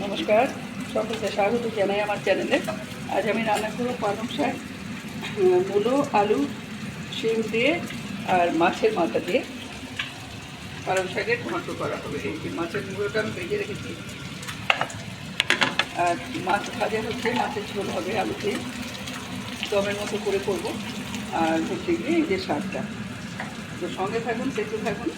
নমস্কার, সকলকে স্বাগত জানাই আমার চ্যানেলে। আজ আমি রান্না করব পালং শাক মূলো, আলু, শিম দিয়ে আর মাছের মাথা দিয়ে। পালং শাকের টমাটো করা হবে। এই যে মাছের মুড়োটা আমি ভেজে রেখেছি। আর মাছ ভাজা হচ্ছে, মাছের ঝোল হবে আলু দিয়ে দমের মতো করে করব। আর হচ্ছে গিয়ে এই যে শাকটা। তো সঙ্গে থাকুন, দেখতে থাকুন।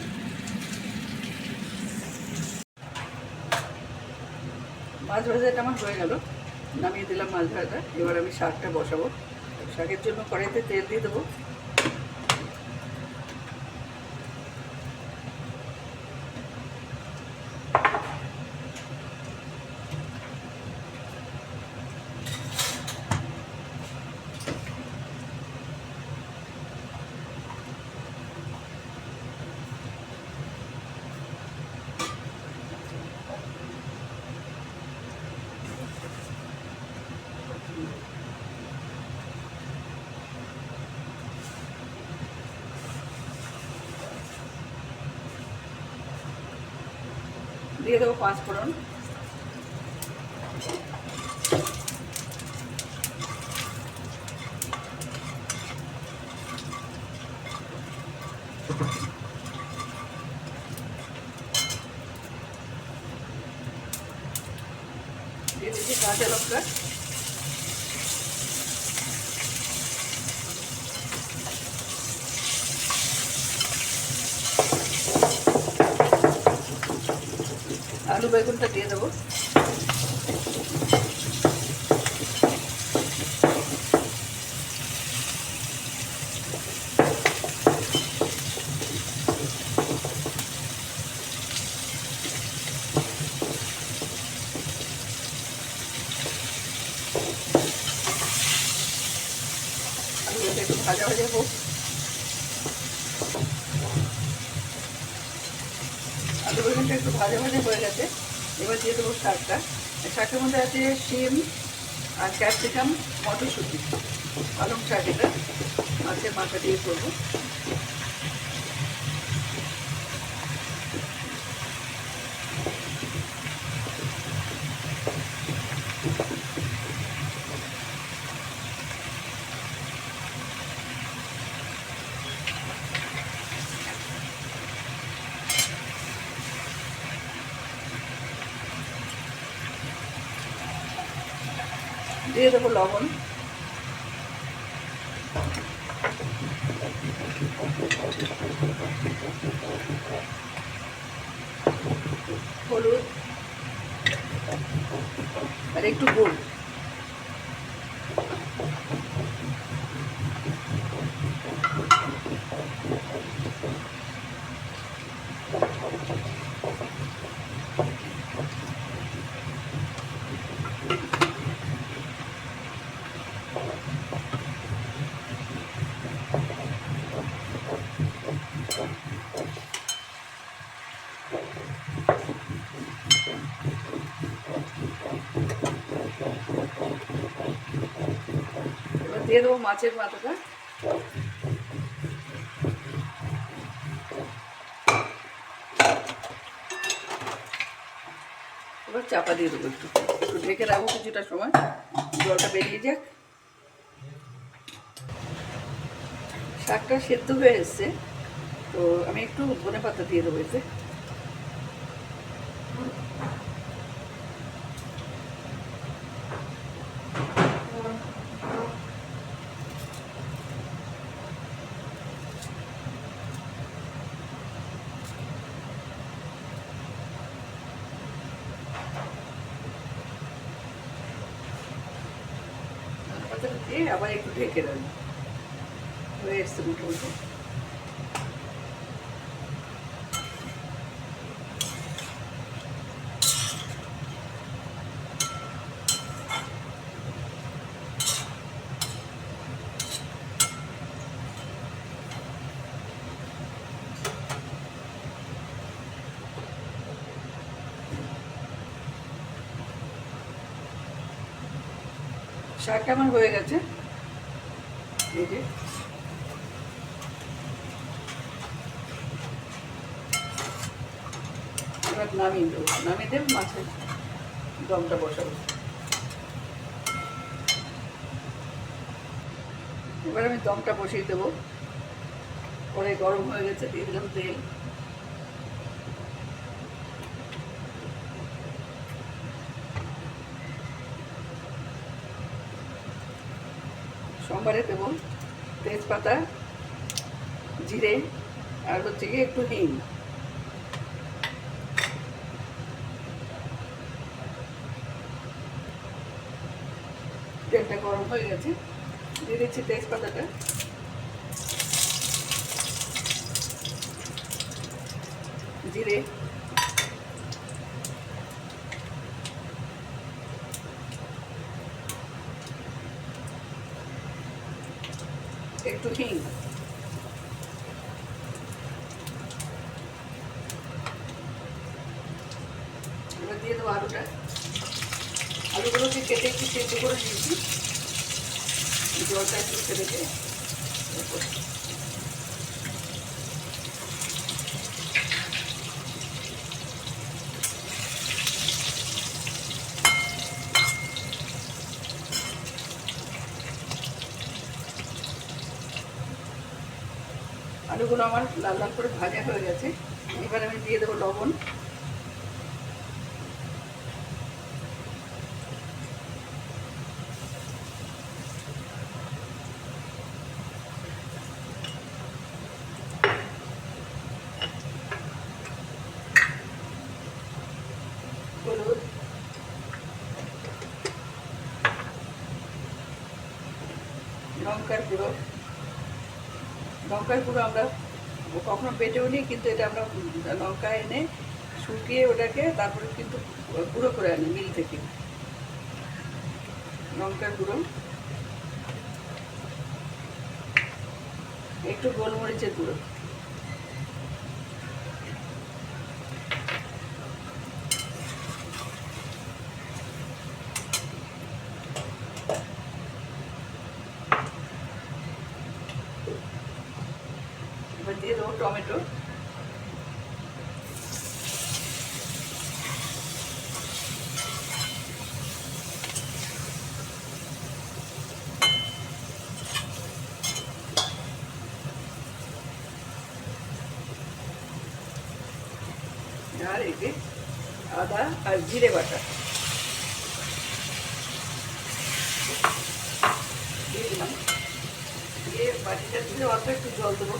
মাছ ভাজাটা আমার হয়ে গেল। নামিয়ে দিলাম মাছ ভাজাটা। এবার আমি শাকটা বসাবো। শাকের জন্য কড়াইতে তেল দিয়ে দেবো। দিয়ে দেবো পাঁচ ফোড়ন দিয়ে দিচ্ছি কাঁচা লঙ্কা আলু বেগুনটা দিয়ে দেবো আলুটা একটু ভাজা ভাজা হোক আলু বেগুনটা একটু ভাজা ভাজা হয়ে গেছে। এবার দিয়ে দেবো শাকটা। শাকের মধ্যে আছে শিম আর ক্যাপসিকাম, মটরশুঁটি। পালং শাক এটা। মাছের মাথা দিয়ে করব। দিয়ে দেবো লবণ। হলুদ। আর একটু গুড়। দিয়ে দেবো মাছের মাথাটা এবার চাপা দিয়ে দেবো একটু। একটু ঢেকে রাখব কিছুটা সময়। জলটা বেরিয়ে যাক। শাকটা সেদ্ধ হয়ে এসছে। তো আমি একটু ধনে পাতা দিয়ে দেবো এতে ধনে পাতাটা দিয়ে আবার একটু ঢেকে রাখব হয়ে এসছে মোটামুটি শাকটা আমার হয়ে গেছে? এই এবার নামিয়ে দেবো। নামিয়ে দেব মাছের দমটা বসাবো। এবার আমি দমটা বসিয়ে দেবো। পরে গরম হয়ে গেছে, দিয়ে দিলাম তেল। সোমবারে দেবো, তেজপাতা, জিরে, আর হচ্ছে গিয়ে একটু হিং। তেলটা গরম হয়ে গেছে, দিয়ে দিচ্ছি তেজপাতাটা। জিরে একটু হিং এবার দিয়ে দেবো আলুটা। আলুগুলোকে কেটে একটু সেদ্ধ করে দিয়েছি জলটা একটু রেখে আলুগুলো আমার লাল লাল করে ভাজা হয়ে গেছে। এবার আমি দিয়ে দেবো লবণ হলুদ লঙ্কার গুঁড়ো লঙ্কার গুঁড়ো আমরা কখনো বেটেও নিই কিন্তু এটা আমরা লঙ্কা এনে শুকিয়ে ওটাকে তারপরে কিন্তু গুঁড়ো করে আনি মিল থেকে। লঙ্কার গুঁড়ো একটু গোলমরিচের গুঁড়ো এবার দিয়ে দেবো টমেটো। আর এতে আদা আর জিরে বাটা। দিয়ে দিলাম। দিয়ে বাটিটা দিয়ে অল্প একটু জল দেবো।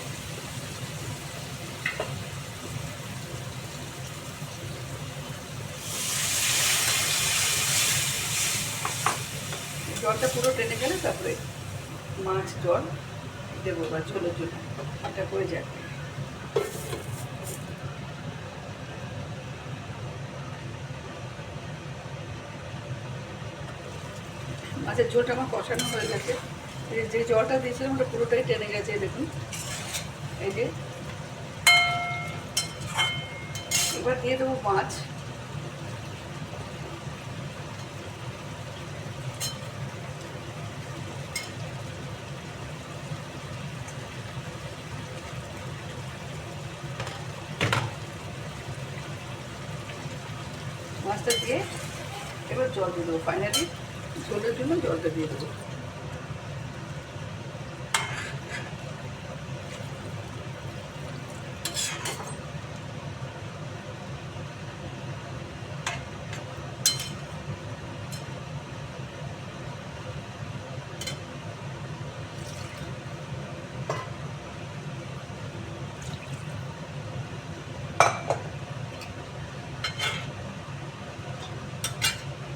পুরো গেলে তারপরে মাছ, জল দেবো বা ঝোলের জন্য। এটা করে যাক। মাছের ঝোলটা আমার কষানো হয়ে গেছে। যে জলটা দিয়েছিলাম, ওটা পুরোটাই টেনে গেছে দেখুন। এই যে। এবার দিয়ে দেবো মাছ। দিয়ে এবার জল দিয়ে দেবো। ফাইনালি ঝোলের জন্য জলটা দিয়ে দেবো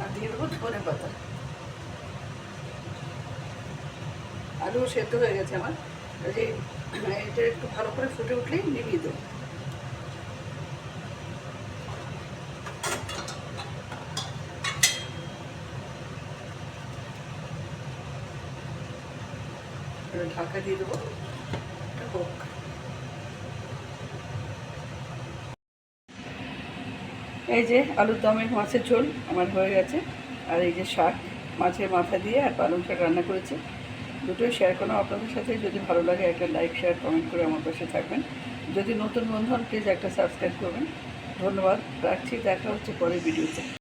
আর দিয়ে দেবো ধনে পাতা আলু সেদ্ধ হয়ে গেছে আমার। যে এটা একটু ভালো করে ফুটে উঠলেই নিভিয়ে দেবো। ঢাকা দিয়ে দেবো। এই যে আলুর দমের মাছের ঝোল আমার হয়ে গেছে। আর এই যে শাক, মাছের মাথা দিয়ে আর পালং শাক রান্না করেছি। দুটোই শেয়ার করলাম। আপনাদের সাথে যদি ভালো লাগে একটা লাইক শেয়ার কমেন্ট করে আমার পাশে থাকবেন। যদি নতুন বন্ধু হন প্লিজ একটা সাবস্ক্রাইব করবেন। ধন্যবাদ। রাখছি। দেখা হচ্ছে পরের ভিডিওতে